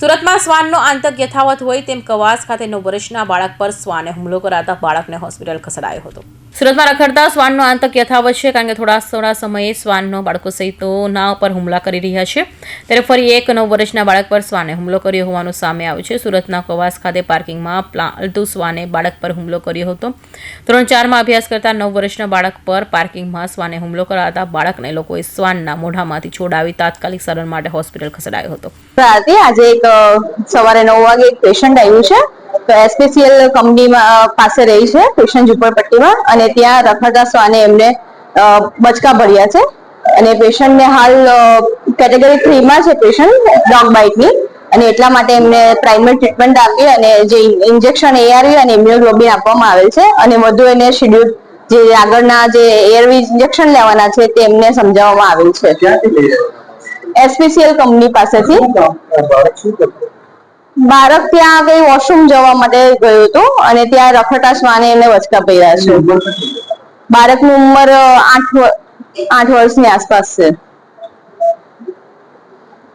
સુરતમાં શ્વાનનો આતંક યથાવત હોય તેમ કવાસ ખાતે નવ બાળક પર શ્વાને હુમલો કરાતા બાળકને હોસ્પિટલ ખસેડાયો હતો. સુરતમાં રખડતા શ્વાનનો આતંક યથાવત છે કારણ કે થોડા થોડા સમયે શ્વાનનો બાળકો સહિતના પર હુમલા કરી રહ્યા છે. ત્યારે ફરી એક નવ વર્ષના બાળક પર શ્વાને હુમલો કર્યો હોવાનું સામે આવ્યું છે. સુરતના કવાસ ખાતે પાર્કિંગમાં પાલતુ શ્વાને બાળક પર હુમલો કર્યો હતો. ધોરણ ચારમાં અભ્યાસ કરતા નવ વર્ષના બાળક પર પાર્કિંગમાં શ્વાને હુમલો કરાતા બાળકને લોકોએ શ્વાનના મોઢામાંથી છોડાવી તાત્કાલિક સારવાર માટે હોસ્પિટલ ખસેડાયો હતો. આજે એક સવારે નવ વાગે એક પેશન્ટ આવ્યું છે. તો એસપીસીએલ કંપનીમાં પાસે રહી છે પેશન્ટ ઝુંપડપટ્ટીમાં. અને ત્યાં રખડતા શ્વાને એમને બચકા ભર્યા છે. અને પેશન્ટને હાલ કેટેગરી થ્રીમાં છે પેશન્ટ ડોગ બાઇટની. અને એટલા માટે એમને પ્રાઇમરી ટ્રીટમેન્ટ આપી અને જે ઇન્જેક્શન એઆરવી અને ઇમ્યુનોગ્લોબિન આપવામાં આવેલ છે. અને વધુ એને શેડ્યુલ જે આગળના જે એઆરવી ઇન્જેક્શન લેવાના છે તે એમને સમજાવવામાં આવેલ છે. એસપીસીએલ કંપની પાસેથી. બાળક ત્યાં કઈ વોશરૂમ જવા માટે ગયું હતું અને ત્યાં રખડતા શ્વાને એને વચકા પડ્યા છે? બાળકની ઉંમર આઠ આઠ વર્ષની આસપાસ છે